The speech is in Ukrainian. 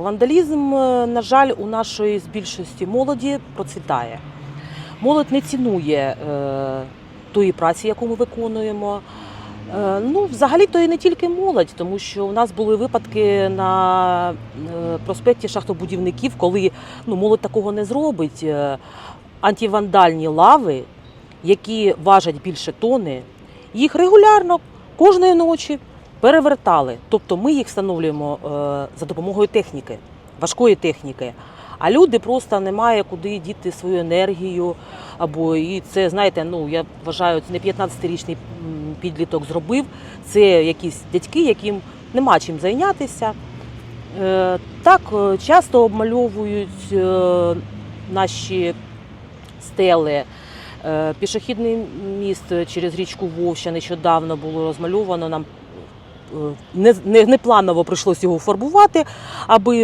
Вандалізм, е, на жаль, у нашої з більшості молоді процвітає. Молодь не цінує е, тої праці, яку ми виконуємо. Е, ну, взагалі, то і не тільки молодь, тому що у нас були випадки на е, проспекті шахтобудівників, коли ну, молодь такого не зробить. Е, антивандальні лави, які важать більше тони, їх регулярно кожної ночі перевертали. Тобто ми їх встановлюємо е, за допомогою техніки, важкої техніки. А люди просто немає куди діти свою енергію. Або і це, знаєте, ну я вважаю, це не 15-річний підліток зробив. Це якісь дядьки, яким нема чим зайнятися. Е, Так, е, часто обмальовують наші стели. Пішохідний міст через річку Вовща нещодавно було розмальовано. Нам не, не, не планово прийшлося його фарбувати, аби